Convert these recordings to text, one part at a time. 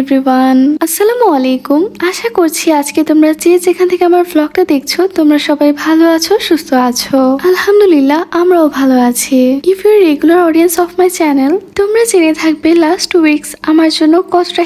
Everyone আসসালামু আলাইকুম আশা করছি আজকে তোমরা যে যেখান থেকে আমার ব্লগটা দেখছ, তোমরা সবাই ভালো আছো, সুস্থ আছো। আলহামদুলিল্লাহ, আমরাও ভালো আছি। If regular audience of my channel তোমরা জেনে থাকবে লাস্ট টু উইকস আমার জন্য কতটা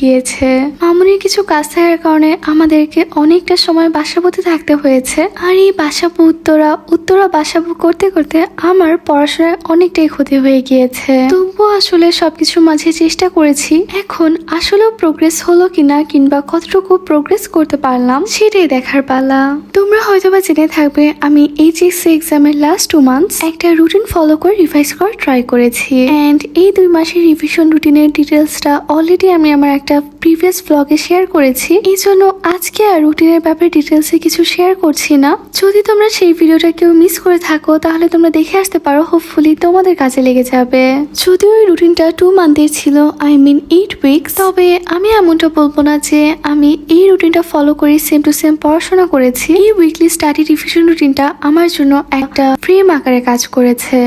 গিয়েছে। মামুনির কিছু কাজ থাকার কারণে আমাদেরকে অনেকটা সময় বাসাবুতে থাকতে হয়েছে। আর এই বাসাবু উত্তরা উত্তরা বাসাবু করতে করতে আমার পড়াশোনায় অনেকটাই ক্ষতি হয়ে গিয়েছে। তবুও আসলে সবকিছুর মাঝে চেষ্টা করেছি। এখন আসলেও প্রোগ্রেস হলো কিনা কিংবা কতটুকু প্রোগ্রেস করতে পারলাম, সেটাই দেখার পালা। তোমরা হয়তোবা জেনে থাকবে, আমি এইচএসসি এক্সামের লাস্ট টু মান্থস একটা রুটিন ফলো করে রিভাইজ করার ট্রাই করেছি। অ্যান্ড এই দুই মাসের রিভিশন রুটিনের ডিটেলসটা অলরেডি আমি আমার একটা প্রিভিয়াস ব্লগে শেয়ার করেছি। এই জন্য আজকে আর রুটিনের ব্যাপারে ডিটেলসে কিছু শেয়ার করছি না। যদি তোমরা সেই ভিডিওটা কেউ মিস করে থাকো, তাহলে তোমরা দেখে আসতে পারো হোপফুলি তোমাদের কাজে লেগে যাবে। যদিও এই রুটিনটা টু মান্থের ছিল আই মিন এইট উইকস তবে আমি এমনটা বলব না যে আমি এই রুটিনটা ফলো করে সেম টু সেম পড়াশোনা করেছি। এই উইকলি স্টাডি রিভিশন রুটিনটা আমার জন্য একটা ফ্রেম আকারে কাজ করেছে।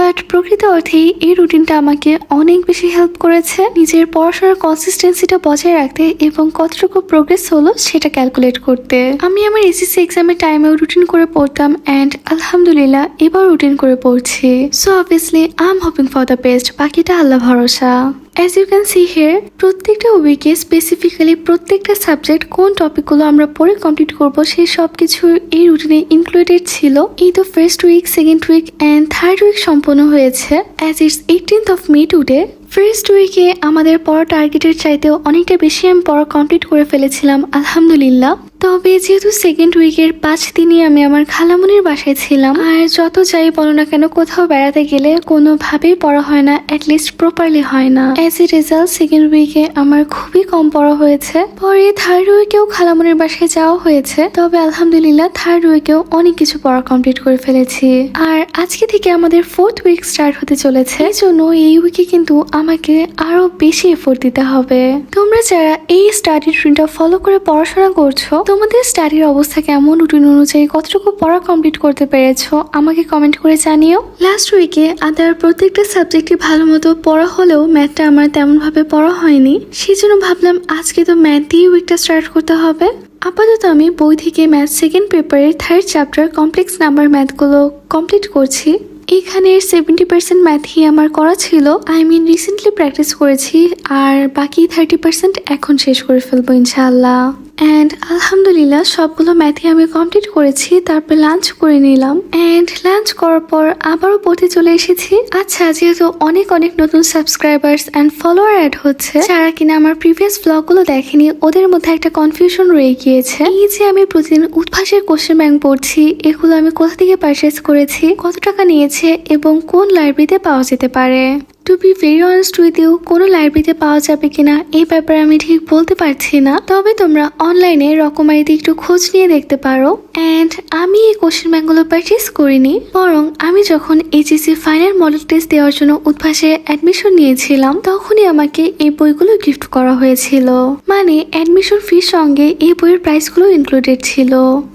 বাট প্রকৃত অর্থেই এই রুটিনটা আমাকে অনেক বেশি হেল্প করেছে। নিজের পড়াশোনার কনসিস্টেন্সিটা বজায় রাখতে এবং কতটুকু প্রোগ্রেস হলো সেটা ক্যালকুলেট করতে। আমি আমার এসএসসি এক্সামের টাইমেও রুটিন করে পড়তাম অ্যান্ড আলহামদুলিল্লাহ এবার রুটিন করে পড়ছি। So obviously I am hoping for the best বাকিটা আল্লাহ ভরসা। As you can see here প্রত্যেকটা উইকে স্পেসিফিক্যালি প্রত্যেকটা সাবজেক্ট কোন টপিকগুলো আমরা পরে কমপ্লিট করব সেই সব কিছু এই রুটিনে ইনক্লুডেড ছিল। এই তো first week second week and third week সম্পন্ন হয়েছে। As it's eighteenth of May today first উইকে আমাদের পড়া টার্গেটের চাইতেও অনেকটা বেশি আমি পড়া কমপ্লিট করে ফেলেছিলাম, আলহামদুলিল্লাহ। তবে যেহেতু সেকেন্ড উইকের পাঁচ দিনই আমি আমার খালামুনির বাসায় ছিলাম, আর যত যাই বলো না কেন কোথাও বেড়াতে গেলে কোনোভাবেই পড়া হয় না অ্যাটলিস্ট প্রপারলি হয় না। অ্যাজ এ রেজাল্ট সেকেন্ড উইকে আমার খুবই কম পড়া হয়েছে। পরে থার্ড উইকেও খালামুনির বাসায় যাওয়া হয়েছে, তবে আলহামদুলিল্লাহ থার্ড উইকেও অনেক কিছু পড়া কমপ্লিট করে ফেলেছি। আর আজকে থেকে আমাদের ফোর্থ উইক স্টার্ট হতে চলেছে। এই জন্য এই উইকে কিন্তু আমাকে আরও বেশি এফোর্ট দিতে হবে। তোমরা যারা এই স্টাডি রুটিনটা ফলো করে পড়াশোনা করছ, তোমাদের স্টাডির অবস্থা কেমন? রুটিন অনুযায়ী কতটুকু পড়া কমপ্লিট করতে পেরেছ? আমাকে কমেন্ট করে জানিও। লাস্ট উইকে আদার প্রত্যেকটা সাবজেক্টই ভালো মতো পড়া হলেও ম্যাথটা আমার তেমনভাবে পড়া হয়নি। সেই জন্য ভাবলাম আজকে তো ম্যাথ দিয়ে উইকটা স্টার্ট করতে হবে। আপাতত আমি বই থেকে ম্যাথ সেকেন্ড পেপারের থার্ড চ্যাপ্টার কমপ্লেক্স নাম্বার ম্যাথগুলো কমপ্লিট করছি। এখানে সেভেন্টি পার্সেন্ট ম্যাথই আমার করা ছিল। আই মিন রিসেন্টলি প্র্যাকটিস করেছি, আর বাকি থার্টি পার্সেন্ট এখন শেষ করে ফেলব, ইনশাআল্লাহ। অ্যান্ড আলহামদুলিল্লাহ, সবগুলো ম্যাথই আমি কমপ্লিট করেছি, তারপর লাঞ্চ করে নিলাম। অ্যান্ড লাঞ্চ করার পর আবারও পড়তে চলে এসেছি। আচ্ছা যেহেতু অনেক অনেক নতুন সাবস্ক্রাইবার্স অ্যান্ড ফলোয়ার অ্যাড হচ্ছে, যারা কিনা আমার প্রিভিয়াস ব্লগগুলো দেখেনি, ওদের মধ্যে একটা কনফিউশন রয়ে গিয়েছে। এই যে আমি প্রতিদিন উদ্ভাসের কোশ্চেন ব্যাংক পড়ছি, এগুলো আমি কোথা থেকে পারচেস করেছি, কত টাকা নিয়েছে এবং কোন লাইব্রেরিতে পাওয়া যেতে পারে? To be very honest with you কোনো লাইব্রেরিতে পাওয়া যাবে কিনা এই ব্যাপারে আমি ঠিক বলতে পারছি না। তবে তোমরা অনলাইনে রকমারিতে একটু খোঁজ নিয়ে দেখতে পারো। অ্যান্ড আমি এই কোশ্চেন ব্যাংকগুলো পারচেস করিনি, বরং আমি যখন এইচএসসি ফাইনাল মডেল টেস্ট দেওয়ার জন্য উদ্ভাসে অ্যাডমিশন নিয়েছিলাম, তখনই আমাকে এই বইগুলো গিফট করা হয়েছিল। মানে অ্যাডমিশন ফির সঙ্গে এই বইয়ের প্রাইসগুলো ইনক্লুডেড ছিল।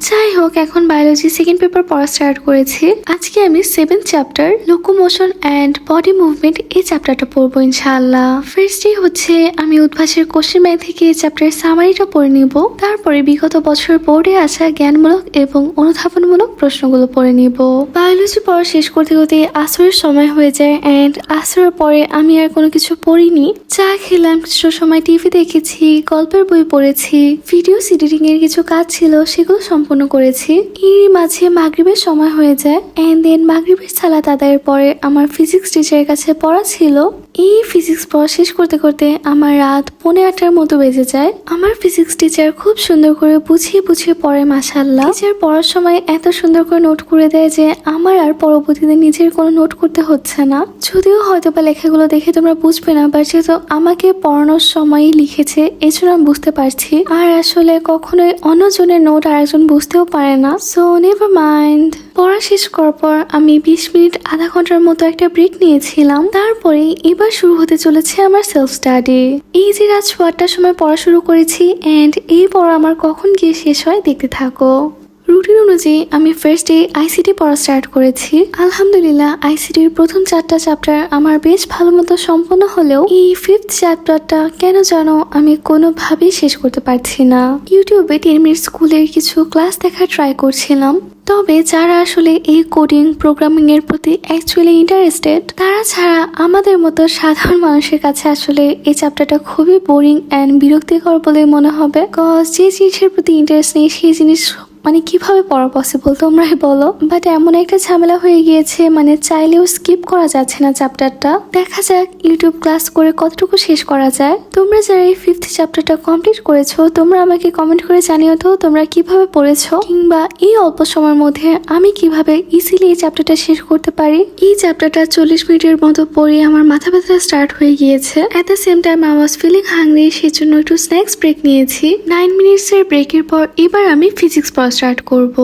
যাই হোক, এখন বায়োলজি সেকেন্ড পেপার পড়া স্টার্ট করেছি। আজকে আমি seventh chapter locomotion and body movement এই চ্যাপ্টারটা পড়ব ইনশাআল্লাহ। ফার্স্টে হচ্ছে, আমি উদ্ভাসের কোশ্চেন ব্যাংক থেকে এই চ্যাপ্টারের সামারিটা পড়ে নিব। তারপরে বিগত বছর বোর্ডে আসা জ্ঞানমূলক এবং অনুধাবনমূলক প্রশ্নগুলো পড়ে নিব। বায়োলজি পড়া শেষ করতে করতে আসরের সময় হয়ে যায় অ্যান্ড আসরের পরে আমি আর কোনো কিছু পড়িনি। চা খেলাম, কিছু সময় টিভি দেখেছি, গল্পের বই পড়েছি ভিডিও এডিটিং এর কিছু কাজ ছিল, সেগুলো সম্পূর্ণ করেছি। এর মাঝে মাগরিবের সময় হয়ে যায় অ্যান্ড দেন মাগরিবের সালাত আদায়ের পরে আমার ফিজিক্স টিচারের কাছে পড়া ছিল এই ফিজিক্স পড়া শেষ করতে করতে আমার রাত পৌনে আটটার মতো বেজে যায়। আমার ফিজিক্স টিচার খুব সুন্দর করে বুঝিয়ে বুঝিয়ে পড়ে মাসাল্লাহ টিচার পড়ার সময় এত সুন্দর করে নোট করে দেয় যে, আমার আর পরবর্তীতে নিজের কোনো নোট করতে হচ্ছে না। যদিও হয়তো বা লেখাগুলো দেখে তোমরা বুঝবে না বাট যেহেতু আমাকে পড়ানোর সময়ই লিখেছে, এজন্য আমি বুঝতে পারছি। আর আসলে কখনোই অন্যজনের নোট আরেকজন বুঝতেও পারে না। সো নেভার মাইন্ড পড়া শেষ করার পর আমি বিশ মিনিট, আধা ঘণ্টার মতো একটা ব্রেক নিয়েছিলাম। তারপরে এবার শুরু হতে চলেছে আমার সেলফ স্টাডি এই যে রাত সোয়ারটার সময় পড়া শুরু করেছি এন্ড এই পড়া আমার কখন গিয়ে শেষ হয় দেখতে থাকো। রুটিন অনুযায়ী আমি ফার্স্ট ডে আইসিটি পড়া স্টার্ট করেছি। আলহামদুলিল্লাহ আইসিটির প্রথম চারটা চ্যাপ্টার আমার বেশ ভালো মতো সম্পন্ন হলেও এই ফিফথ চ্যাপ্টারটা কেন যেন আমি কোনোভাবেই শেষ করতে পারছি না। ইউটিউবে টেন মিনিট স্কুলের কিছু ক্লাস দেখার ট্রাই করছিলাম। তবে যারা আসলে এই কোডিং প্রোগ্রামিংয়ের প্রতি অ্যাকচুয়ালি ইন্টারেস্টেড তারা ছাড়া আমাদের মতো সাধারণ মানুষের কাছে আসলে এই চ্যাপ্টারটা খুবই বোরিং অ্যান্ড বিরক্তিকর বলে মনে হবে। কজ যে জিনিসের প্রতি ইন্টারেস্ট নেই, সেই জিনিস মানে কীভাবে পড়া পসিবল তোমরাই বলো? বাট এমন একটা ঝামেলা হয়ে গিয়েছে মানে চাইলেও স্কিপ করা যাচ্ছে না চ্যাপ্টারটা দেখা যাক ইউটিউব ক্লাস করে কতটুকু শেষ করা যায়। তোমরা যারা এই ফিফথ চ্যাপ্টারটা কমপ্লিট করেছ, তোমরা আমাকে কমেন্ট করে জানিও তো তোমরা কীভাবে পড়েছো? কিংবা এই অল্প সময়ের মধ্যে আমি কীভাবে ইজিলি এই চ্যাপ্টারটা শেষ করতে পারি? এই চ্যাপ্টারটা চল্লিশ মিনিটের মতো পড়ে আমার মাথা ব্যথা স্টার্ট হয়ে গিয়েছে। At the same time I was feeling hungry সেজন্য একটু স্ন্যাক্স ব্রেক নিয়েছি। নাইন মিনিটস এর ব্রেকের পর এবার আমি ফিজিক্স পড়া স্টার্ট করব।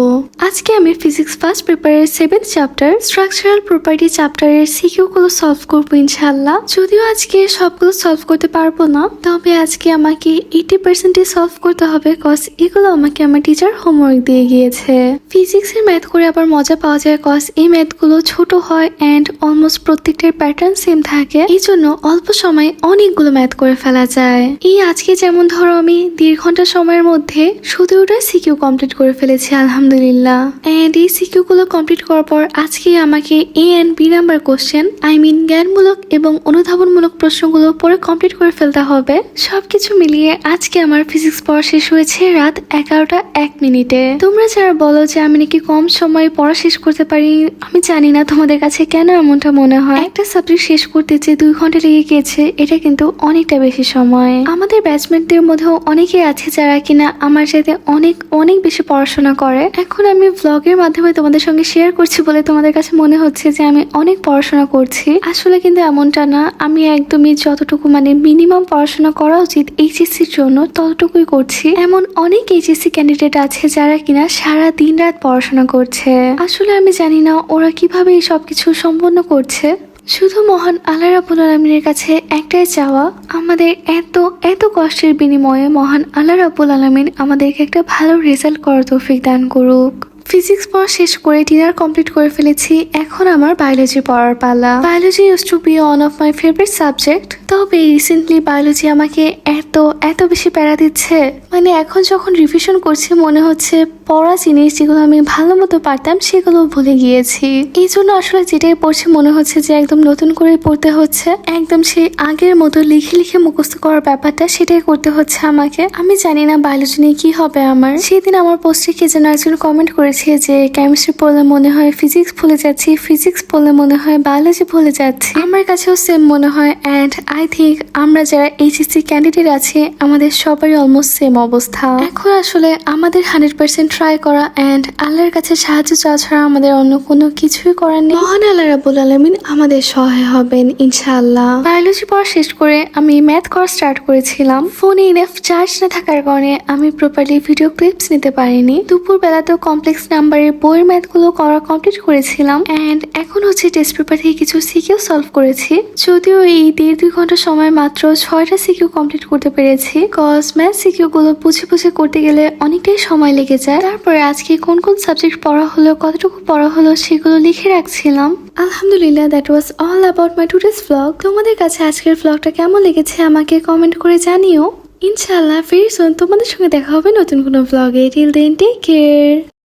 আজকে আমি ফিজিক্স ফার্স্ট পেপারের সেভেন্থ চ্যাপ্টার স্ট্রাকচারাল প্রপার্টি চ্যাপ্টারের সিকিউ গুলো সলভ করব ইনশাল্লাহ যদিও আজকে সবগুলো সলভ করতে পারব না, তবে আজকে আমাকে এইটি পার্সেন্টই সলভ করতে হবে কজ এগুলো আমাকে আমার টিচার হোমওয়ার্ক দিয়ে গিয়েছে। ফিজিক্সের ম্যাথ করে আবার মজা পাওয়া যায় কজ এই ম্যাথগুলো ছোট হয় অ্যান্ড অলমোস্ট প্রত্যেকটার প্যাটার্ন সেম থাকে। এই জন্য অল্প সময় অনেকগুলো ম্যাথ করে ফেলা যায়। এই আজকে যেমন ধরো আমি দেড় ঘণ্টা সময়ের মধ্যে শুধু ওটা সিকিউ কমপ্লিট করে ফেলেছি, আলহামদুলিল্লাহ। অ্যান্ড এই সিকিউ গুলো কমপ্লিট করার পর আজকে আমাকে A and B number question I mean জ্ঞানমূলক এবং অনুধাবনমূলক প্রশ্নগুলো পরে কমপ্লিট করে ফেলতে হবে। সবকিছু মিলিয়ে আজকে আমার ফিজিক্স পড়া শেষ হয়েছে রাত এগারোটা এক মিনিটে। তোমরা যারা বলো যে আমি নাকি কম সময়ে পড়া শেষ করতে পারি, আমি জানি না তোমাদের কাছে কেন এমনটা মনে হয়। একটা সাবজেক্ট শেষ করতে যে দুই ঘণ্টা লেগে গিয়েছে, এটা কিন্তু অনেকটা বেশি সময়। আমাদের ব্যাচমেটদের মধ্যেও অনেকেই আছে যারা কিনা আমার সাথে অনেক অনেক বেশি পড়াশোনা করে। এখন আমি ব্লগের মাধ্যমে তোমাদের সঙ্গে শেয়ার করছি বলে তোমাদের কাছে মনে হচ্ছে যে আমি অনেক পড়াশোনা করছি। আসলে কিন্তু এমনটা না, আমি একদমই যতটুকু মানে মিনিমাম পড়াশোনা করা উচিত এইচএসসির জন্য ততটুকুই করছি। এমন অনেক এইচএসসি ক্যান্ডিডেট আছে যারা কিনা সারা দিন রাত পড়াশোনা করছে। আসলে আমি জানি না ওরা কীভাবে এই সবকিছু সম্পন্ন করছে। শুধু মহান আল্লাহ রাবুল আলমিনের কাছে একটাই চাওয়া, আমাদের এত এত কষ্টের বিনিময়ে মহান আল্লাহ রাবুল আলমিন আমাদেরকে একটা ভালো রেজাল্ট করার তৌফিক দান করুক। ফিজিক্স পড়া শেষ করে ডিনার কমপ্লিট করে ফেলেছি, এখন আমার বায়োলজি পড়ার পালা। Biology use to be one of my favourite subject তবে রিসেন্টলি বায়োলজি আমাকে এত এত বেশি প্যারা দিচ্ছে। মানে এখন যখন রিভিশন করছি, মনে হচ্ছে পড়া জিনিস যেগুলো আমি ভালো মতো পারতাম, সেগুলো ভুলে গিয়েছি। এই জন্য আসলে যেটাই পড়ছি, মনে হচ্ছে যে একদম নতুন করে পড়তে হচ্ছে। একদম সেই আগের মতো লিখে লিখে মুখস্থ করার ব্যাপারটা, সেটাই করতে হচ্ছে আমাকে। আমি জানি না বায়োলজি নিয়ে কি হবে আমার। সেদিন আমার পোস্টে কে যেন একজন কমেন্ট করেছে যে কেমিস্ট্রি পড়লে মনে হয় ফিজিক্স ভুলে যাচ্ছি ফিজিক্স পড়লে মনে হয় বায়োলজি ভুলে যাচ্ছি। আমার কাছেও সেম মনে হয় অ্যান্ড আই থিঙ্ক আমরা যারা এইচএসসি ক্যান্ডিডেট আছি আমাদের সবারই অলমোস্ট সেম অবস্থা। এখন আসলে আমাদের হান্ড্রেড পার্সেন্ট ট্রাই করা অ্যান্ড আল্লাহর কাছে সাহায্য চাওয়া ছাড়া আমাদের অন্য কোনো কিছুই করার নেই। মহান আল্লাহ রাবুল আলমিন আমাদের সহায় হবেন ইনশাআল্লাহ। বায়োলজি পড়া শেষ করে আমি ম্যাথ করা স্টার্ট করেছিলাম। ফোনে ইনফ চার্জ না থাকার কারণে আমি প্রপারলি ভিডিও ক্লিপস নিতে পারিনি। দুপুর বেলাতেও কমপ্লেক্স নাম্বারের বইয়ের ম্যাথগুলো করা কমপ্লিট করেছিলাম। অ্যান্ড এখন হচ্ছে টেস্ট পেপার থেকে কিছু সিকিউ সলভ করেছি। যদিও এই দেড় দুই ঘণ্টা সময় মাত্র ছয়টা সিকিউ কমপ্লিট করতে পেরেছি। কজ ম্যাথ সিকিউ গুলো বুঝে বুঝে করতে গেলে অনেকটাই সময় লেগে যায়। তারপরে আজকে কোন কোন সাবজেক্ট পড়া হলো, কতটুকু পড়া হলো সেগুলো লিখে রাখছিলাম। আলহামদুলিল্লাহ that was all about my today's blog তোমাদের কাছে আজকের ব্লগটা কেমন লেগেছে আমাকে কমেন্ট করে জানিও। ইনশাআল্লাহ ফেরি তোমাদের সঙ্গে দেখা হবে নতুন কোনো ব্লগে টিল দেন টেক কেয়ার